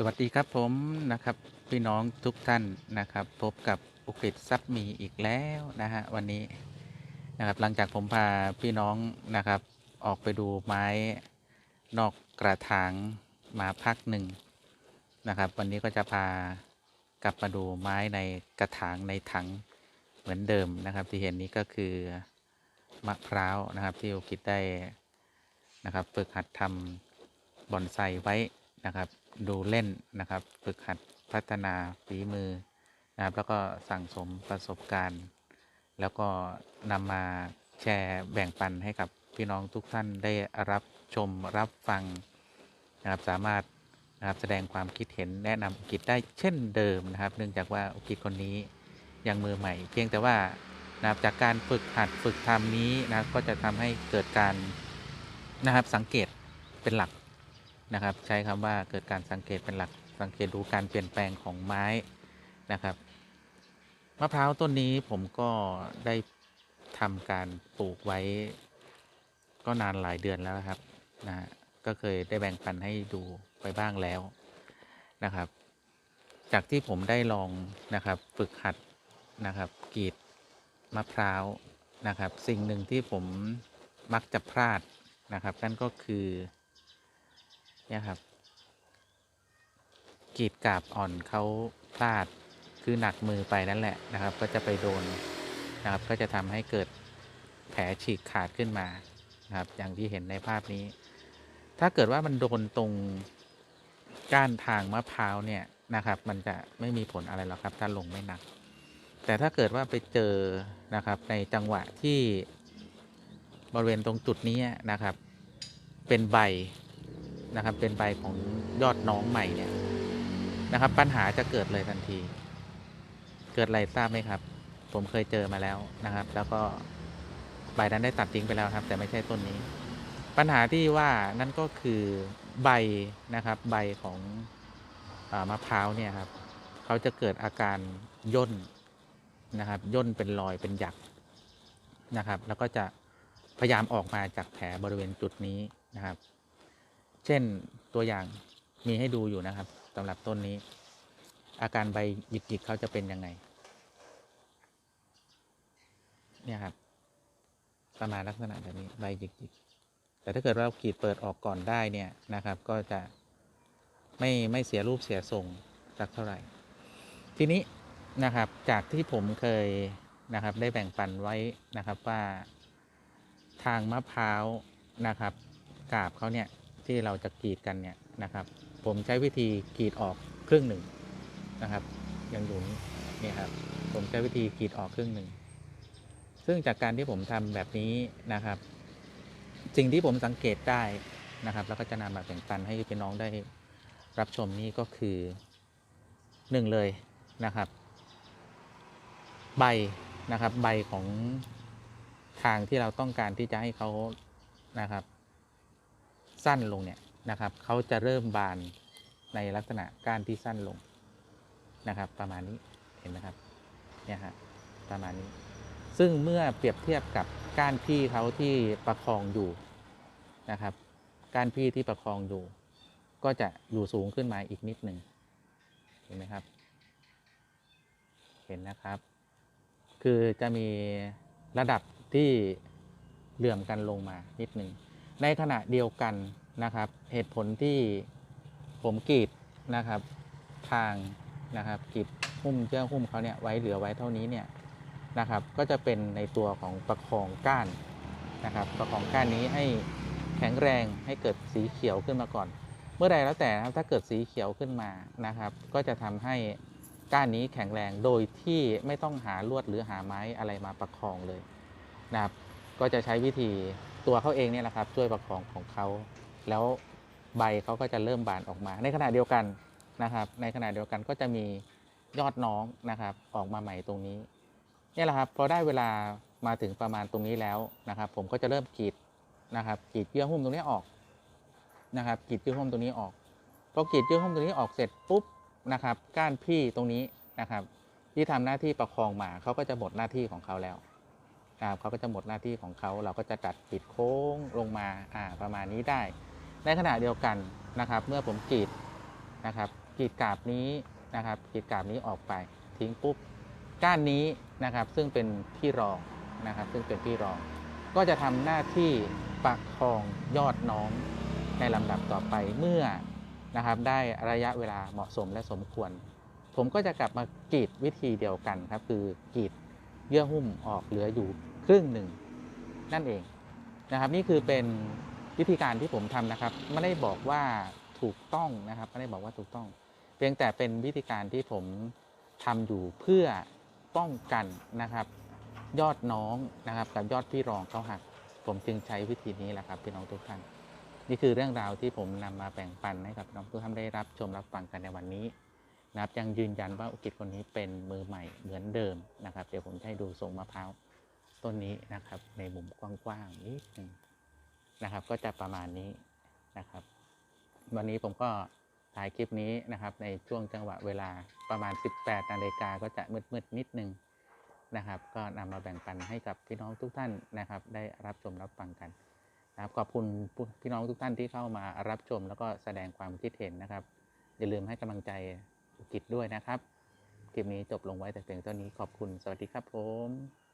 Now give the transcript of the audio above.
สวัสดีครับผมนะครับพี่น้องทุกท่านนะครับ พบกับอุกฤษทรัพย์มีอีกแล้วนะฮะวันนี้นะครับหลังจากผมพาพี่น้องนะครับออกไปดูไม้นอกกระถางมาพักหนึ่งนะครับ วันนี้ก็จะพากลับมาดูไม้ในกระถางในถังเหมือนเดิมนะครับ ที่เห็นนี้ก็คือมะพร้าวนะครับ ที่อุกฤษได้นะครับฝึกหัดทำบอนไซไว้นะครับ ดูเล่นนะครับ ฝึกหัดพัฒนาฝีมือนะครับ แล้วก็สั่งสมประสบการณ์ แล้วก็นำมาแชร์แบ่งปันให้กับพี่น้องทุกท่านได้รับชมรับฟังนะครับสามารถนะครับแสดงความคิดเห็นแนะนำกิจได้เช่นเดิมนะครับ เนื่องจากว่ากิจคนนี้ยังมือใหม่ เพียงแต่ว่านะครับจากการฝึกหัดฝึกทำนี้นะครับก็จะทำให้เกิดการนะครับสังเกตเป็นหลัก นะครับ ใช้คำว่าเกิดการสังเกตเป็นหลักสังเกตดูการเปลี่ยนแปลงของไม้นะครับมะพร้าวต้นนี้ผมก็ได้ทำการปลูกไว้ ก็นานหลายเดือนแล้วครับนะฮะก็เคยได้แบ่งปันให้ดูไปบ้างแล้วนะครับ จากที่ผมได้ลองนะครับฝึกหัดนะครับกรีดมะพร้าวนะครับ สิ่งหนึ่งที่ผมมักจะพลาดนะครับนั่นก็คือ เนี่ยครับกรีดกาบอ่อนเขาพลาดคือหนักมือไปนั่นแหละนะครับ ก็จะไปโดนนะครับ ก็จะทำให้เกิดแผลฉีกขาดขึ้นมานะครับ อย่างที่เห็นในภาพนี้ ถ้าเกิดว่ามันโดนตรงก้านทางมะพร้าวเนี่ยนะครับ มันจะไม่มีผลอะไรหรอกครับ ถ้าลงไม่หนัก แต่ถ้าเกิดว่าไปเจอนะครับในจังหวะที่บริเวณตรงจุดนี้นะครับ เป็นใบ นะครับ เป็นใบของยอดน้องใหม่เนี่ยนะครับ ปัญหาจะเกิดเลยทันที เกิดอะไรทราบไหมครับ ผมเคยเจอมาแล้วนะครับ แล้วก็ใบนั้นได้ตัดทิ้งไปแล้วครับ แต่ไม่ใช่ต้นนี้ ปัญหาที่ว่านั่นก็คือใบนะครับ ใบของอามะพร้าวเนี่ยครับเขาจะเกิดอาการย่นนะครับย่นเป็นรอยเป็นหยักนะครับ แล้วก็จะพยายามออกมาจากแผลบริเวณจุดนี้นะครับ เช่นตัวอย่างมีให้ดูอยู่นะครับสำหรับต้นนี้ อาการใบหยิกๆเขาจะเป็นยังไง เนี่ยครับประมาณลักษณะแบบนี้ใบหยิกๆ แต่ถ้าเกิดว่าเรากรีดเปิดออกก่อนได้เนี่ยนะครับ ก็จะไม่ไม่เสียรูปเสียทรงสักเท่าไหร่ ทีนี้นะครับจากที่ผมเคยนะครับได้แบ่งปันไว้นะครับว่าทางมะพร้าวนะครับกาบเขาเนี่ย ที่เราจะกรีดกันเนี่ยนะครับ ผมใช้วิธีกรีดออกครึ่งหนึ่งนะครับอย่างอยู่นี้เนี่ยครับ ผมใช้วิธีกรีดออกครึ่งหนึ่งซึ่งจากการที่ผมทำแบบนี้นะครับ สิ่งที่ผมสังเกตได้นะครับ แล้วก็จะนำมาแบ่งปันให้พี่น้องได้รับชมนี่ก็คือหนึ่งเลยนะครับ ใบนะครับ ใบของทางที่เราต้องการที่จะให้เขานะครับ สั้นลงเนี่ยนะครับเขาจะเริ่มบานในลักษณะก้านที่สั้นลงนะครับ ประมาณนี้เห็นไหมครับเนี่ยฮะประมาณนี้ ซึ่งเมื่อเปรียบเทียบกับก้านพี่เขาที่ประคองอยู่นะครับ ก้านพี่ที่ประคองอยู่ ก็จะอยู่สูงขึ้นมาอีกนิดหนึ่งเห็นไหมครับ เห็นนะครับ คือจะมีระดับที่เหลื่อมกันลงมานิดหนึ่ง ในขณะเดียวกันนะครับ เหตุผลที่ผมกรีดนะครับทางนะครับกรีดหุ้มเชือกหุ้มเขาเนี่ยไว้เหลือไว้เท่านี้เนี่ยนะครับ ก็จะเป็นในตัวของประคองก้านนะครับ ประคองก้านนี้ให้แข็งแรงให้เกิดสีเขียวขึ้นมาก่อน เมื่อใดแล้วแต่นะครับถ้าเกิดสีเขียวขึ้นมานะครับ ก็จะทำให้ก้านนี้แข็งแรงโดยที่ไม่ต้องหาลวดหรือหาไม้อะไรมาประคองเลยนะครับ ก็จะใช้วิธี ตัวเขาเองเนี่ยแหละครับช่วยประคองของเขา แล้วใบเขาก็จะเริ่มบานออกมา ในขณะเดียวกันนะครับ ในขณะเดียวกันก็จะมียอดน้องนะครับ ออกมาใหม่ตรงนี้นี่แหละครับพอได้เวลามาถึงประมาณตรงนี้แล้วนะครับ ผมก็จะเริ่มกรีดนะครับกรีดเยื่อหุ้มตรงนี้ออกนะครับกรีดเยื่อหุ้มตรงนี้ออกพอกรีดเยื่อหุ้มตรงนี้ออกเสร็จปุ๊บนะครับ ก้านพี่ตรงนี้นะครับ ที่ทำหน้าที่ประคองมาเขาก็จะหมดหน้าที่ของเขาแล้ว เขาก็จะหมดหน้าที่ของเขา เราก็จะตัดปิดโค้งลงมาอ่าประมาณนี้ได้ ในขณะเดียวกันนะครับ เมื่อผมกรีดนะครับกรีดกาบนี้นะครับกรีดกาบนี้ออกไป ทิ้งปุ๊บก้านนี้นะครับ ซึ่งเป็นพี่รองนะครับ ซึ่งเป็นพี่รอง ก็จะทำหน้าที่ประคองยอดน้องในลำดับต่อไปเมื่อนะครับ ได้ระยะเวลาเหมาะสมและสมควร ผมก็จะกลับมากรีดวิธีเดียวกันครับ คือกรีด เยื่อหุ้มออกเหลืออยู่ครึ่งหนึ่งนั่นเองนะครับนี่คือเป็นวิธีการที่ผมทำนะครับ ไม่ได้บอกว่าถูกต้องนะครับไม่ได้บอกว่าถูกต้อง เพียงแต่เป็นวิธีการที่ผมทำอยู่เพื่อป้องกันนะครับ ยอดน้องนะครับกับยอดพี่รองเขาหัก ผมจึงใช้วิธีนี้แหละครับพี่น้องทุกท่านนี่คือเรื่องราวที่ผมนำมาแบ่งปันให้กับน้องทุกท่านได้รับชมรับฟังกันในวันนี้ นะครับยังยืนยันว่าอุกิจคนนี้เป็นมือใหม่เหมือนเดิมนะครับ เดี๋ยวผมจะให้ดูทรงมะพร้าวต้นนี้นะครับ ในมุมกว้างๆนิดนึงนะครับ ก็จะประมาณนี้นะครับ วันนี้ผมก็ถ่ายคลิปนี้นะครับ ในช่วงจังหวะเวลาประมาณ 18นาฬิกาก็จะมืดๆนิดนึงนะครับ ก็นำมาแบ่งปันให้กับพี่น้องทุกท่านนะครับ ได้รับชมรับฟังกันนะครับขอบคุณพี่น้องทุกท่านที่เข้ามารับชม แล้วก็แสดงความคิดเห็นนะครับ อย่าลืมให้กำลังใจ กิจด้วยนะครับ คลิปนี้จบลงไว้แต่เพียงเท่านี้ขอบคุณ สวัสดีครับผม